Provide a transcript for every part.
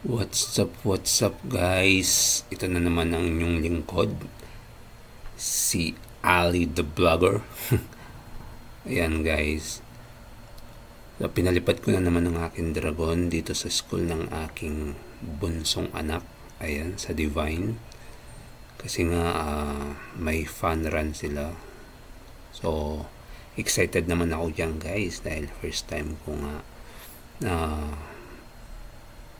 What's up, what's up guys? Ito na naman ang inyong lingkod. Si Ali the Vlogger. Ayan guys. So, pinalipad ko na naman ng aking dragon dito sa school ng aking bunsong anak. Ayan, sa Divine. Kasi nga ah, may fun run sila. So, excited naman ako dyan guys dahil first time ko nga na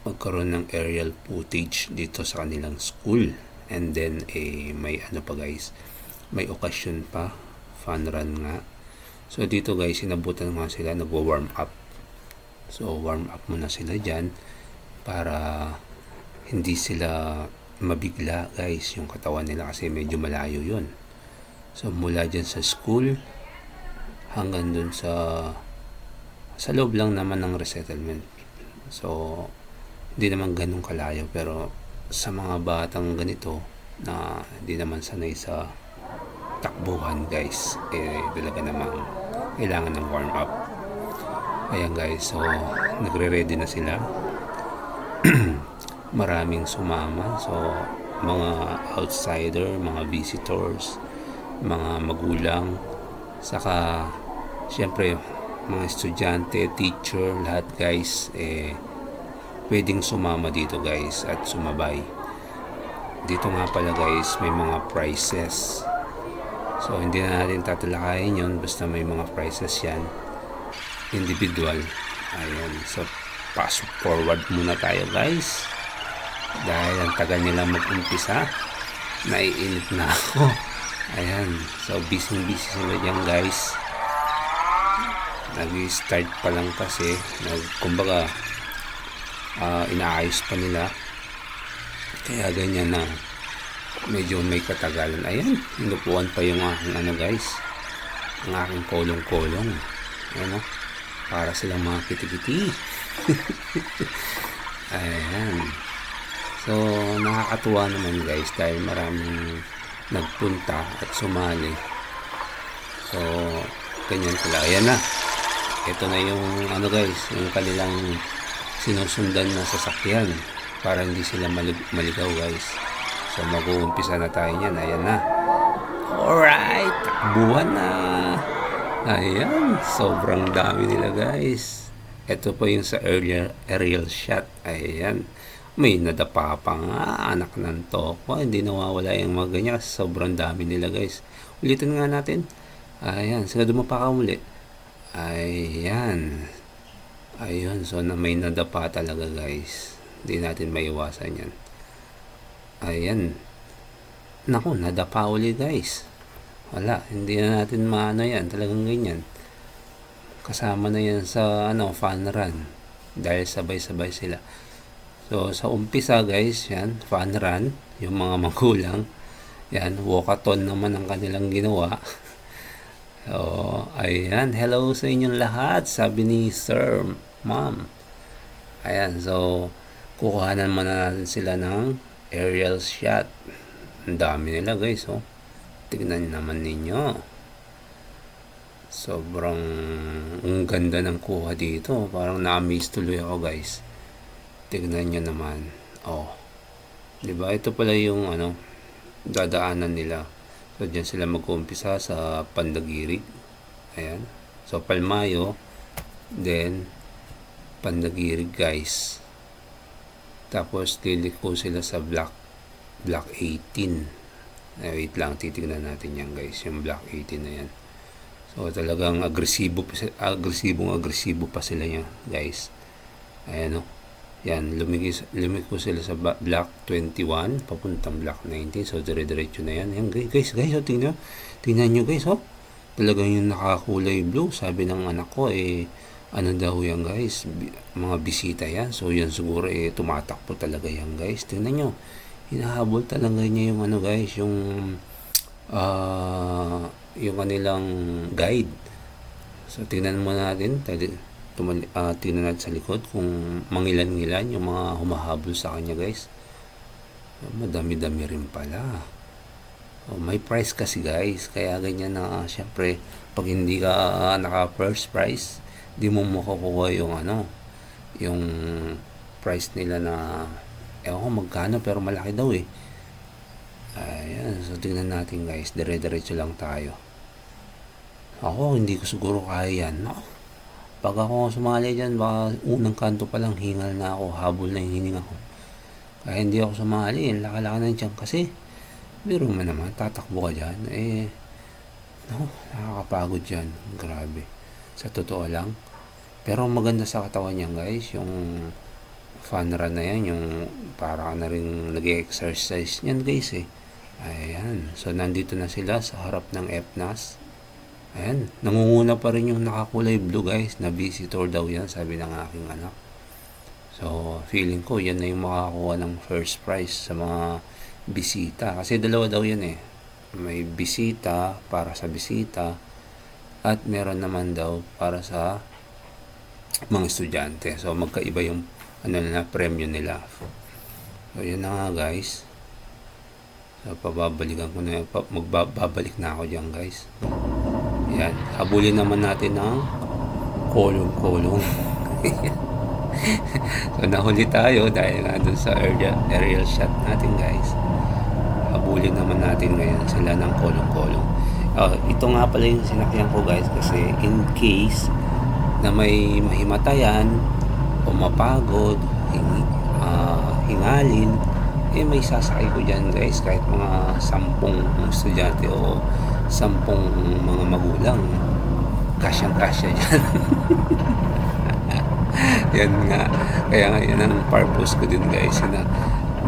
magkaroon ng aerial footage dito sa kanilang school. And then, eh, may ano pa guys, may occasion pa, fun run nga. So, dito guys, sinabutan nga sila, nagwa-warm up. So, warm up muna sila dyan para hindi sila mabigla guys yung katawan nila kasi medyo malayo yun. So, mula dyan sa school hanggang dun sa sa loob lang naman ng resettlement. So, hindi naman ganun kalayo pero sa mga batang ganito na hindi naman sanay sa takbuhan guys eh talaga namang kailangan ng warm up. Ayan guys so nagre-ready na sila. Maraming sumama so mga outsider mga visitors mga magulang saka syempre mga estudyante teacher lahat guys eh pwedeng sumama dito guys at sumabay. Dito nga pala guys may mga prices. So hindi na natin tatalakayin yun basta may mga prices yan. Individual. Ayan. So pasok forward muna tayo guys. Dahil ang tagal nila mag-umpisa. Naiinit na ako. Ayan. So busy busy sila dyan guys. Nag-start pa lang kasi. Nag, kumbaga uh, inaayos pa nila. Kaya ganyan na. Medyo may katagalan. Ayan inupuan pa yung aking ano guys. Ang aking kolong-kolong. Ayan o para silang mga kitikiti. Ayan. So nakakatuwa naman guys dahil maraming nagpunta at sumali. So ganyan pala. Ayan na. Ito na yung ano guys yung kanilang sinusundan na sasakyan para hindi sila malig- maligaw guys. So mag-uumpisa na tayo niyan. Ayan na. Alright. Takbuhan na. Ayan. Sobrang dami nila guys. Ito po yung sa aerial, aerial shot. Ayan. May nadapa pa nga. Anak ng toko hindi nawawala yung mga ganyan sobrang dami nila guys. Ulitin nga natin. Ayan. Sila dumapa ka muli ayan Ayun, so na may nadapa talaga guys. Hindi natin maiwasan yan. Ayan. Naku, nadapa uli guys. Wala, hindi na natin maano yan. Talagang ganyan. Kasama na yan sa ano, fun run. Dahil sabay-sabay sila. So, sa umpisa guys, yan, fun run. Yung mga magulang. Yan, walkathon naman ang kanilang ginawa. So, ayan. Hello sa inyong lahat. Sabi ni Sir ma'am. Ayan, so, kukuhanan muna natin sila ng aerial shot. Ang dami nila guys, oh. Tignan naman ninyo. Sobrang ang ganda ng kuha dito. Parang na-amaze tuloy ako guys. Tignan nyo naman. Oh. 'Di ba? Ito pala yung ano dadaanan nila. So diyan sila mag-uumpisa sa Pandagirig. Ayan. So Palmayo, then pandagirig guys. Tapos liliko sila sa block block 18 eh, wait lang titignan natin yan guys yung block 18 na yan. So talagang agresibo agresibong agresibo pa sila yan guys. Ayan o yan lumigis, lumiko sila sa block 21 papuntang block 19 so dire diretso na yan. Yan guys guys oh, tingnan tingnan nyo guys oh. Talagang yung nakakulay blue sabi ng anak ko eh ano daw yan guys? Mga bisita yan. So yan siguro eh tumatakbo talaga yan guys. Tingnan nyo. Hinahabol talaga niya yung ano guys yung uh, yung kanilang guide. So tingnan mo natin. Tali, tumal, uh, tingnan natin sa likod kung mangilan-ngilan yung mga humahabol sa kanya guys. Madami-dami rin pala. Oh, may price kasi guys. Kaya ganyan na uh, syempre pag hindi ka uh, naka first price di mo makukuha yung ano yung price nila na ewan ko magkano pero malaki daw eh. Ayan, so tingnan natin guys, dire-diretso lang tayo. Ako, hindi ko siguro kaya yan. Ako, pag ako sumali dyan, baka unang kanto pa lang, hingal na ako, habol na yung hininga ko. Kaya hindi ako sumali, laka-laka na dyan kasi, biro mo naman, tatakbo ka dyan, eh, no, nakakapagod yan, grabe. Sa totoo lang. Pero maganda sa katawan niyan guys, yung fun run na yan, yung para na rin nag-exercise niyan guys eh. Ayan. So, nandito na sila sa harap ng FNAS. Ayan. Nangunguna pa rin yung nakakulay blue guys na visitor daw yan, sabi ng aking anak. So, feeling ko yan na yung makakuha ng first prize sa mga bisita. Kasi dalawa daw yan eh. May bisita para sa bisita at meron naman daw para sa mga estudyante. So, magkaiba yung ano na premyo nila. So, yun na nga guys. So, pababalikan ko na, magbabalik na ako dyan guys. Yan. Habulin naman natin ng kolong-kolong. so, nahuli tayo dahil nga dun sa aerial, aerial shot natin guys. Habulin naman natin ngayon sila ng kolong-kolong. Uh, ito nga pala yung sinakyan ko guys kasi in case na may mahimatayan o mapagod, hing, uh, hingalin, eh may sasakay ko dyan guys kahit mga sampung estudyante o sampung mga magulang kasyang kasya dyan. Yan nga. Kaya nga yan ang purpose ko din guys na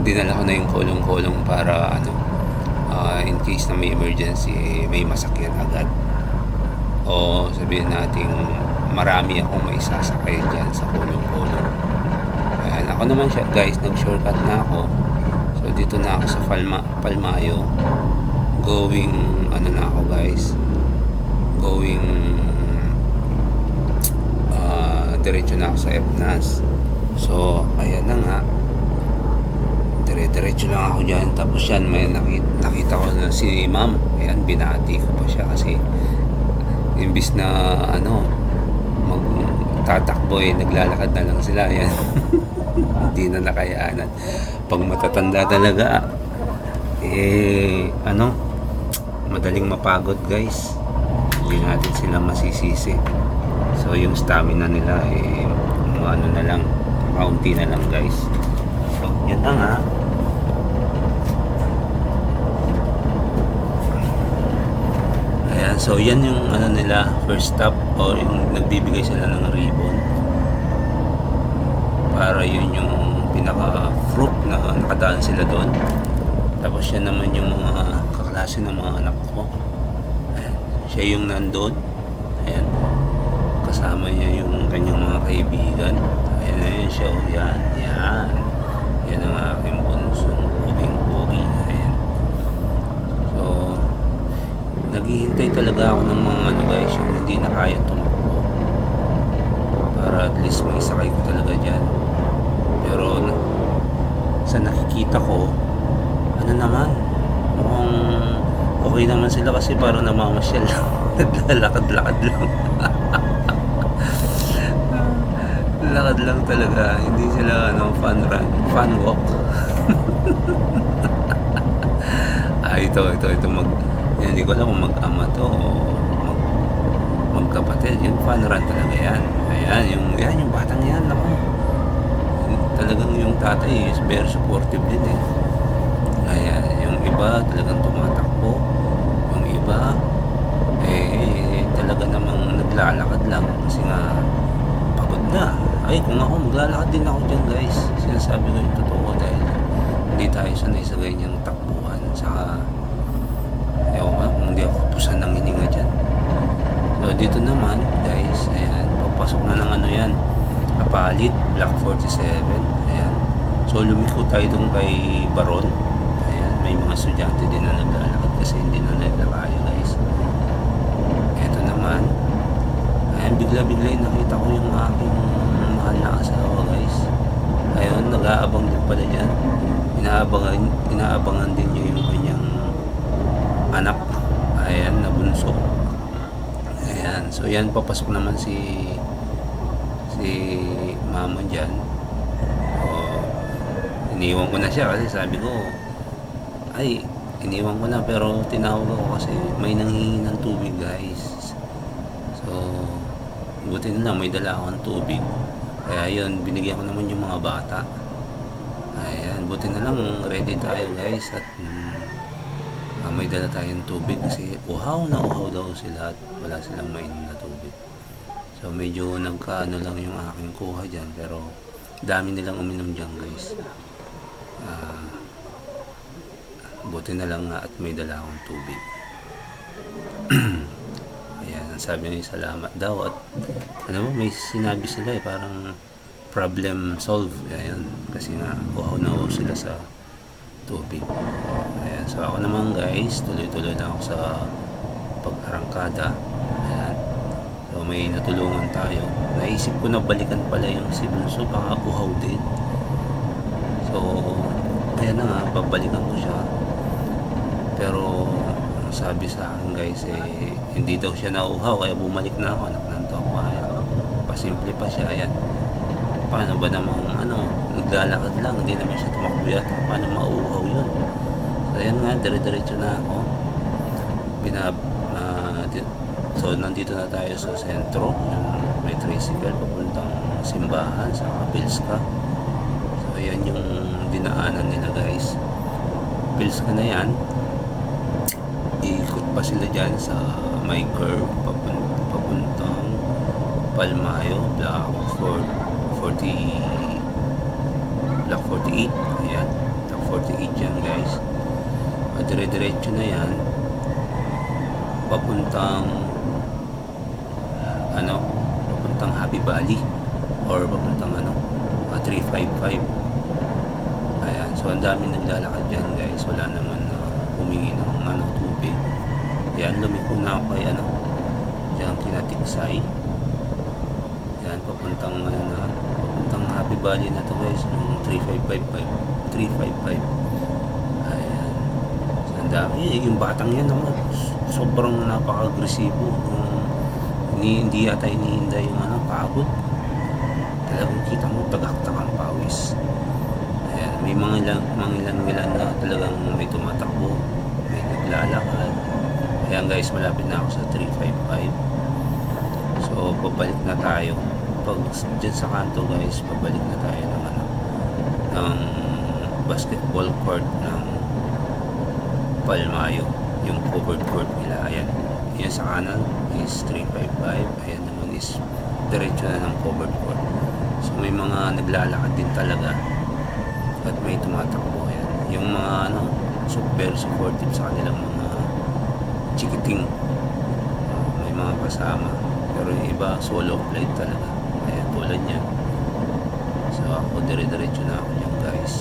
dinala ko na yung kolong-kolong para ano uh, in case na may emergency eh, may masakyan agad o sabihin natin marami akong may sasakay dyan sa kolong-kolong ayan ako naman siya guys nag shortcut na ako So dito na ako sa Palma, Palmayo. Going ano na ako guys. Going uh, diretso na ako sa FNAS. So ayan na nga. Dire-diretso lang ako dyan. Tapos yan may nakita, nakita ko na si ma'am. Ayan binati ko pa siya kasi imbis na ano mag tatakbo eh naglalakad na lang sila. Yan hindi na nakayanan. Pag matatanda talaga eh ano madaling mapagod guys. Hindi natin sila masisisi. So yung stamina nila eh ano na lang kaunti na lang guys. So yun na nga ayan so yan yung ano nila first stop o yung nagbibigay sila ng ribbon. Para yun yung pinaka fruit na nakadaan sila doon. Tapos yan naman yung mga kaklase ng mga anak ko. Ayan. siya yung nandun. Ayan. Kasama niya yung kanyang mga kaibigan. Ayan na yun siya. Yan. Yan. Yan ang aking bunsong puging pugi ayan so naghihintay talaga ako ng mga ano guys yung hindi na kaya tumakbo. Para at least may sakay ko talaga dyan. Pero sa nakikita ko ano naman mukhang okay naman sila kasi parang namamasyal lang. Naglalakad-lakad lang. Lakad lang talaga. Hindi sila ano fun run fun walk. Ah ito ito ito mag hindi ko alam kung mag-ama to o mag, magkapatid yung fun run talaga yan ayan yung yan yung batang yan ako talagang yung tatay is very supportive din eh. Kaya yung iba talagang tumatakbo. Yung iba eh talaga namang naglalakad lang kasi nga pagod na. Ay kung ako maglalakad din ako dyan guys. Sinasabi ko yung totoo dahil hindi tayo sanay sa ganyang takbuhan. Saka kapusan ng hininga dyan. So dito naman guys, ayan, papasok na ng ano yan kapalit Block 47 ayan. So lumiko tayo dun kay Baron. Ayan may mga estudyante din na naglalakad kasi hindi na nila kaya guys. Eto naman ayan bigla bigla nakita ko yung aking mahal na asawa guys. Ayun nag-aabang din pala yan inaabangan, inaabangan din yung kanyang anak ayan na bunso ayan so yan papasok naman si si mama dyan o iniwan ko na siya kasi sabi ko, ay, iniwan ko na pero tinawag ako kasi may nanghihingi ng tubig guys. So, buti na lang may dala akong tubig. Kaya yun, binigyan ko naman yung mga bata. Ayan, buti na lang ready tayo guys at mm, ah, may dala tayong tubig kasi uhaw na uhaw daw sila at wala silang mainom na tubig. So medyo nagkaano lang yung aking kuha dyan pero dami nilang uminom dyan guys. Ah, buti na lang nga at may dala akong tubig. Ayan, sabi niya salamat daw at ano mo, may sinabi sila eh, parang problem solve. Ayan, kasi nga uhaw na uhaw sila sa tubig. Ayan, so ako naman guys, tuloy-tuloy na ako sa pag-arangkada. Ayan. So may natulungan tayo. Naisip ko na balikan pala yung si Bunso, baka uhaw din. So, ayan na nga, babalikan ko siya. Pero, sabi sa akin guys, eh, hindi daw siya nauhaw, kaya bumalik na ako, anak ng kaya Pasimple pa siya, ayan. Paano ba namang, ano, naglalakad lang, hindi naman siya tumakbo yata, paano mauhaw yun? So, ayan nga, dire-diretso na ako. Binab, ah, di- so, nandito na tayo sa sentro, yung may tricycle, papuntang simbahan sa Kapilska. So, ayan yung dinaanan nila guys. Pilska na yan. Iikot pa sila dyan sa may curve papun- papuntang Palmayo, Block 4, 40, Block 48. Ayan, Block 48 yan guys. Dire-diretso na yan. Papuntang ano, papuntang Happy Valley or papuntang ano, ah, 355. Ayan, so ang dami naglalakad dyan guys. Wala naman na humingi ng ano, tubig. Yan, lumiko na ako kay ano, dyan kinatiksay. Yan, papuntang ano na, papuntang Happy Valley na to guys, yung 3555. 355. Dami. Eh, Yung batang yan naman, sobrang napaka-agresibo. Hindi, hindi yata inihinda yung ano, pagod. Talagang kita mo, tagaktak ang pawis. Ayan, may mga ilang, mga ilang ilan na talagang may tumatakbo, may naglalakad. Ayan guys, malapit na ako sa 355. So, pabalik na tayo. Pag dyan sa kanto guys, pabalik na tayo ng ano, ng basketball court ng Palmayo. Yung covered nila. Ayan. Yan sa kanan is 355. Ayan naman is diretso na ng covered. So, may mga naglalakad din talaga at may tumatakbo yan. Yung mga ano, super supportive sa kanilang mga chikiting uh, may mga kasama pero yung iba solo flight talaga ayan tulad niya so ako dire-diretso na ako niyan guys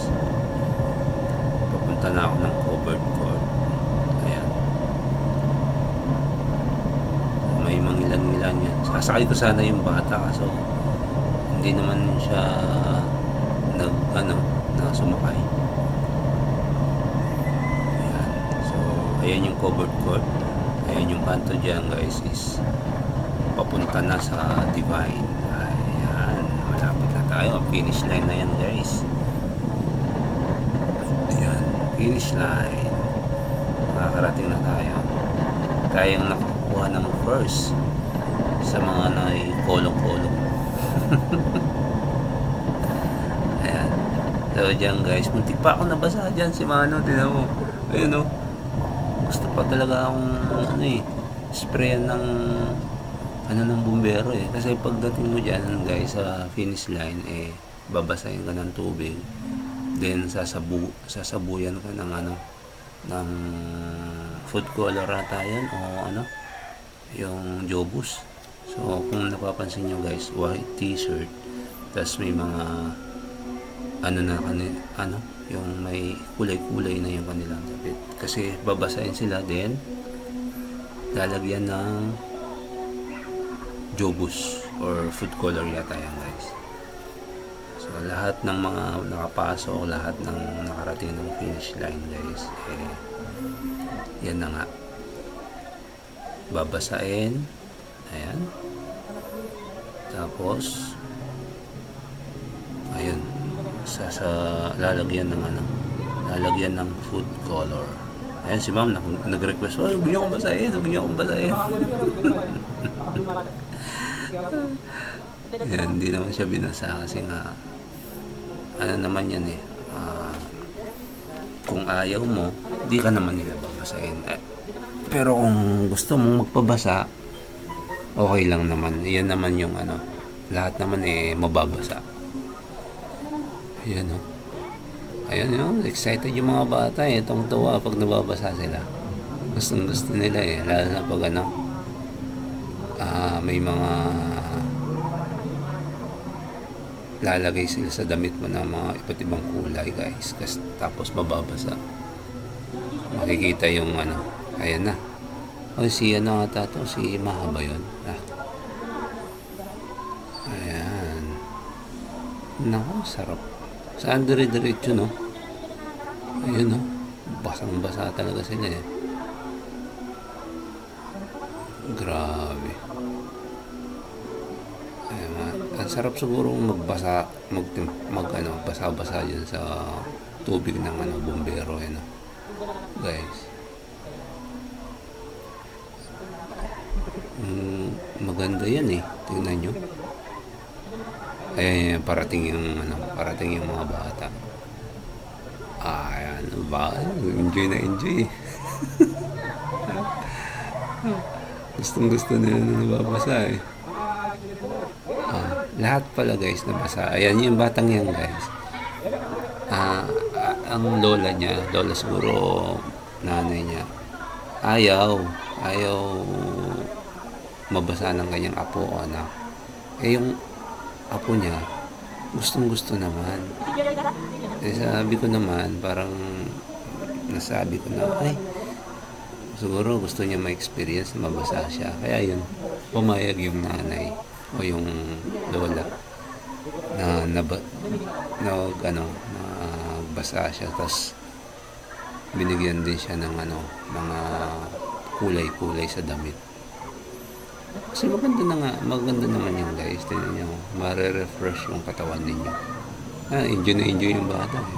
papunta na ako ng covered ayan may mangilan-ngilan yan sasakay ko sana yung bata so hindi naman siya nag ano na sumakay ayan. So ayan yung covered court. Ayan yung kanto dyan guys is papunta na sa Divine. Ayan. Malapit na tayo. Finish line na yan guys. Ayan. Finish line. Makakarating na tayo. Tayong nakakuha ng first sa mga nai kolong-kolong ayan. So dyan guys muntik pa ako nabasa dyan si Mano. Tinan mo. Ayun o gusto pa talaga akong ano eh sprayan ng ano ng bumbero eh. Kasi pagdating mo dyan guys sa finish line eh babasahin ka ng tubig. Then sasabu sasabuyan ka ng ano ng food color ata yan o ano yung jobus so kung napapansin nyo guys white t-shirt tas may mga ano na kani ano yung may kulay-kulay na yung kanilang tapit kasi babasahin sila din lalagyan ng jobus or food color yata yan guys. So lahat ng mga nakapasok lahat ng nakarating ng finish line guys eh, yan na nga. Babasahin ayan tapos ayun sa, sa lalagyan ng ano, lalagyan ng food color. Ayan si ma'am, nag- nag-request, oh, huwag niyo akong basahin, huwag niyo akong basahin. Ayan, hindi naman siya binasa kasi nga, ano naman yan eh, ah, kung ayaw mo, di ka naman nila babasahin. Eh, pero kung gusto mong magpabasa, okay lang naman. Yan naman yung ano, lahat naman eh mababasa. Ayan o. Ayan yun, excited yung mga bata eh. Itong tuwa pag nababasa sila. Gustong gusto nila eh. Lalo na pag ano, ah, may mga lalagay sila sa damit mo ng mga iba't ibang kulay guys. Kas, tapos mababasa. Makikita yung ano, ayan na. O si ano ata to, si Maha ba yun? Ah. Ayan. Naku, sarap. Saan dire-diretso, no? Ayun, no? Basang-basa talaga sila, eh. Grabe. Ayan, nga. ang sarap siguro magbasa, mag, mag ano, basa-basa dyan sa tubig ng ano, bumbero, eh, no? Guys. Mm, maganda yan eh. Tingnan nyo. Ayan, yan, parating yung, ano, parating yung mga bata. Ayan, ba? Enjoy na enjoy. Gustong gusto nila na nababasa eh. Ah, lahat pala guys nabasa. Ayan yung batang yan guys. Ah, ah, ang lola niya, lola siguro nanay niya, ayaw, ayaw mabasa ng kanyang apo o anak. Eh yung apo niya, gustong gusto naman. Eh sabi ko naman, parang nasabi ko na, ay, siguro gusto niya ma-experience na mabasa siya. Kaya yun, pumayag yung nanay o yung lola na naba, na ano, na basa siya. Tapos binigyan din siya ng ano, mga kulay-kulay sa damit. Kasi maganda na nga, maganda naman yung guys. Tingnan nyo, mare-refresh yung katawan ninyo. Ah, enjoy na enjoy yung bata.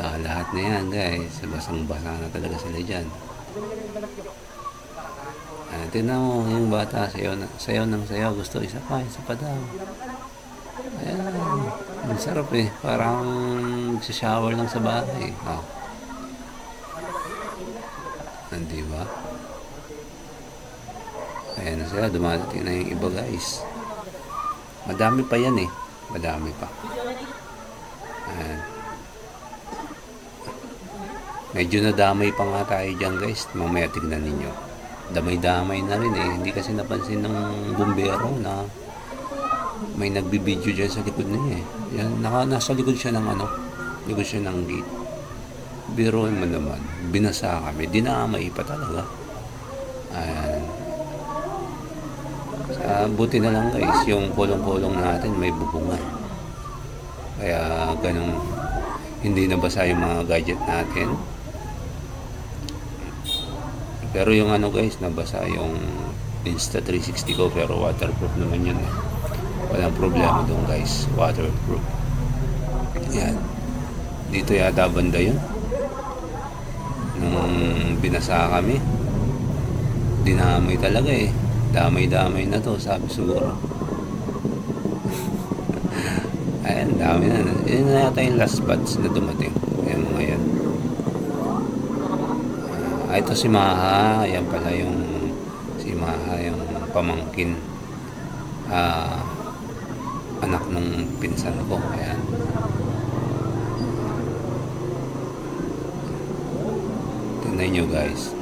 Ah, lahat na yan guys. Basang-basa na talaga sila dyan. Ah, tingnan mo yung bata, sayaw, na, sayaw ng sayaw. Gusto isa pa, isa pa daw. Ayan, ang sarap eh. Parang shower lang sa bahay. Oh. Hindi ba? Ayan na sila, dumadating na yung iba guys. Madami pa yan eh. Madami pa. Ayan. Medyo nadamay pa nga tayo dyan guys. Mamaya tignan ninyo. Damay-damay na rin eh. Hindi kasi napansin ng bumbero na may nagbibideo dyan sa likod niya eh. Yan, naka, nasa likod siya ng ano. Likod siya ng gate. Biroin mo naman. Binasa kami. Dinamay pa talaga. Ayan. Sa buti na lang guys, yung kulong-kulong natin may bubungan. Kaya ganun hindi nabasa yung mga gadget natin. Pero yung ano guys, nabasa yung Insta360 ko pero waterproof naman yun eh. Walang problema doon guys, waterproof. Yan. Dito yata banda yun. Nung binasa kami, dinamay talaga eh. Damay-damay na to, sabi siguro. Ayan, dami na. Yun na yata yung last batch na dumating. Ayan mga yan. Ah, ito si Maha. Ayan pala yung si Maha, yung pamangkin. Ah, anak ng pinsan ko. Ayan. Tingnan nyo guys.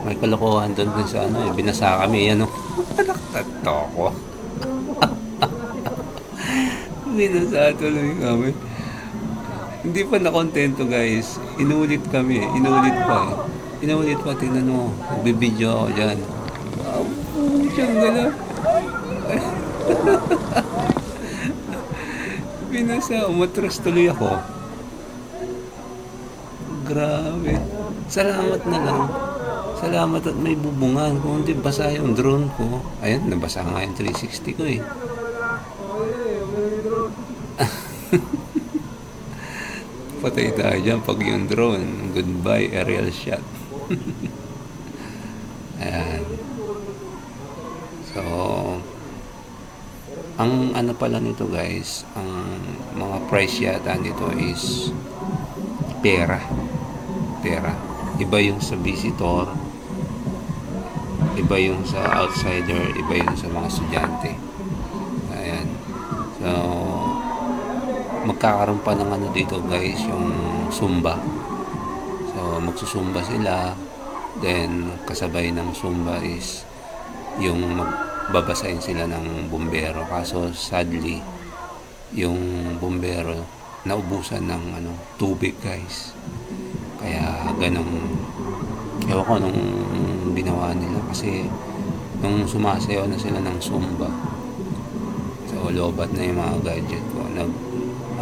May kalokohan doon dun sa ano eh. Binasa kami. Yan o. Nakatato ko. Binasa tuloy kami. Hindi pa nakontento guys. Inulit kami. Inulit pa. Inulit pa. Tingnan mo. Nagbibideo ako dyan. Ah, siyang gano'n. Binasa. Umatras tuloy ako. Grabe. Salamat na lang. Salamat at may bubungan. Kung hindi basa yung drone ko. Ayun, nabasa nga yung 360 ko eh. Patay tayo dyan pag yung drone. Goodbye, aerial shot. Ayan. So, ang ano pala nito guys, ang mga price yata nito is pera. Pera. Iba yung sa visitor, iba yung sa outsider, iba yung sa mga estudyante. Ayan. So, magkakaroon pa ng ano dito guys, yung Zumba. So, magsusumba sila. Then, kasabay ng Zumba is yung magbabasahin sila ng bumbero. Kaso, sadly, yung bumbero naubusan ng ano, tubig guys. Kaya ganong ewan ko nung ginawa nila kasi nung sumasayaw na sila ng Zumba so lobat na yung mga gadget ko. Nag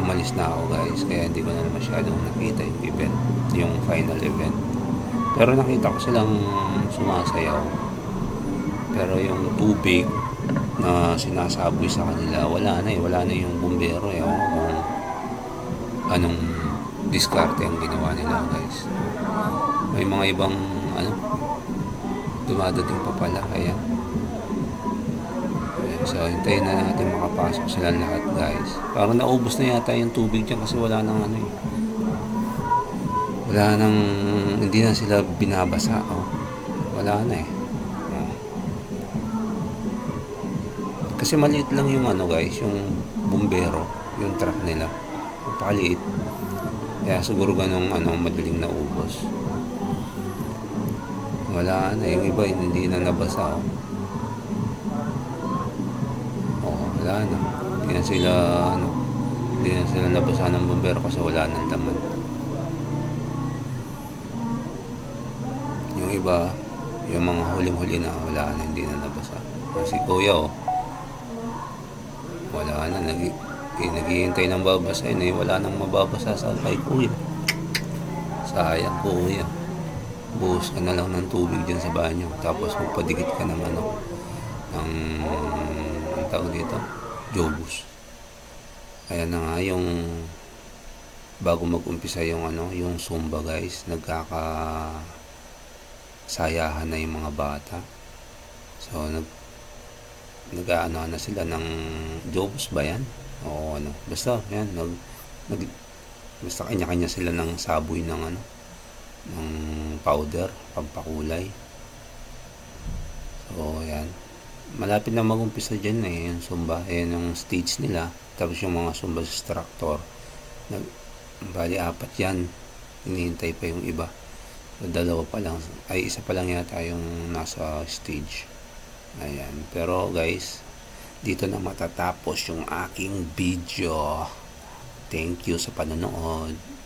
umalis na ako guys kaya hindi ko na masyadong nakita yung event yung final event. Pero nakita ko silang sumasayaw. Pero yung tubig na sinasaboy sa kanila wala na eh wala na yung bumbero eh. Kung anong diskarte ang ginawa nila guys. May mga ibang ano dumadating pa pala kaya. So hintayin na natin makapasok sila lahat guys. Parang naubos na yata yung tubig dyan kasi wala nang ano eh. Wala nang hindi na sila binabasa oh. wala na eh. Kasi maliit lang yung ano guys yung bumbero yung truck nila. Napakaliit. Kaya siguro ganong ano madaling naubos wala na yung iba hindi na nabasa. Oh. oh wala na. Hindi na sila ano hindi na sila nabasa ng bumbero kasi wala nang laman. Yung iba yung mga huling-huli na wala na hindi na nabasa. Si kuya oh. Wala na. Nag eh, naghihintay ng babasahin eh. Wala nang mababasa sa kay kuya. Sayang kuya buhos ka na lang ng tubig dyan sa banyo. Tapos magpadikit ka ng ano ng ang tawag dito? Jobus ayan na nga yung bago mag-umpisa yung ano yung zumba guys nagkaka sayahan na yung mga bata. So nag nag-ano na sila ng jobus ba yan? O ano. Basta yan nag, nag basta kanya-kanya sila ng saboy ng ano ng powder pampakulay. So yan. Malapit na magumpisa dyan eh yung sumba ayan yung stage nila. Tapos yung mga sumba instructor. Nag, bali apat yan. Hinihintay pa yung iba. So, dalawa pa lang. Ay isa pa lang yata yung nasa stage. Ayan. Pero guys dito na matatapos yung aking video. Thank you sa panonood